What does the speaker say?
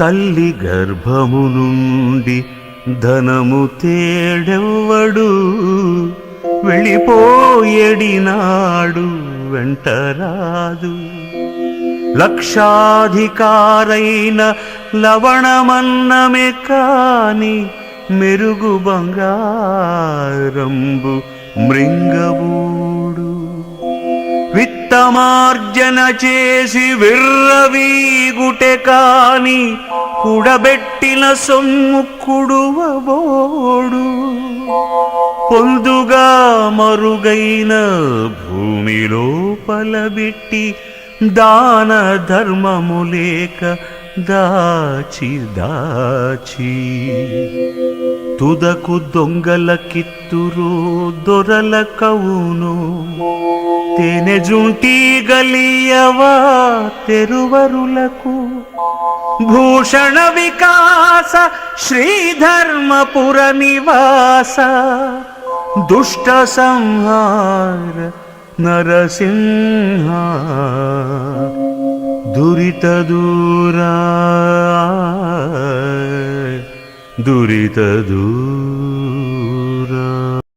తల్లి గర్భము నుండి ధనము తేడెవ్వడు. వెళ్ళిపోయేడినాడు వెంటరాదు. లక్షాధికారైన లవణమన్నమే కాని మెరుగు బంగారంబు మృంగబూడు విత్తమార్జన చేసి విర్రవీగుటె కాని కుడబెట్టిన సొమ్ము కుడువబోడు. పొందుగా మరుగైన భూమిలో పలబెట్టి దాన ధర్మము లేక దాచి దాచి తుదకు దొంగల కిత్తురు దొరల కవును. తేనె జుంటి గలియవా తెరువరులకు. భూషణ వికాస శ్రీధర్మపుర నివాస. దుష్ట సంహార నరసింహ. దురిత దూరా. దురిత దూర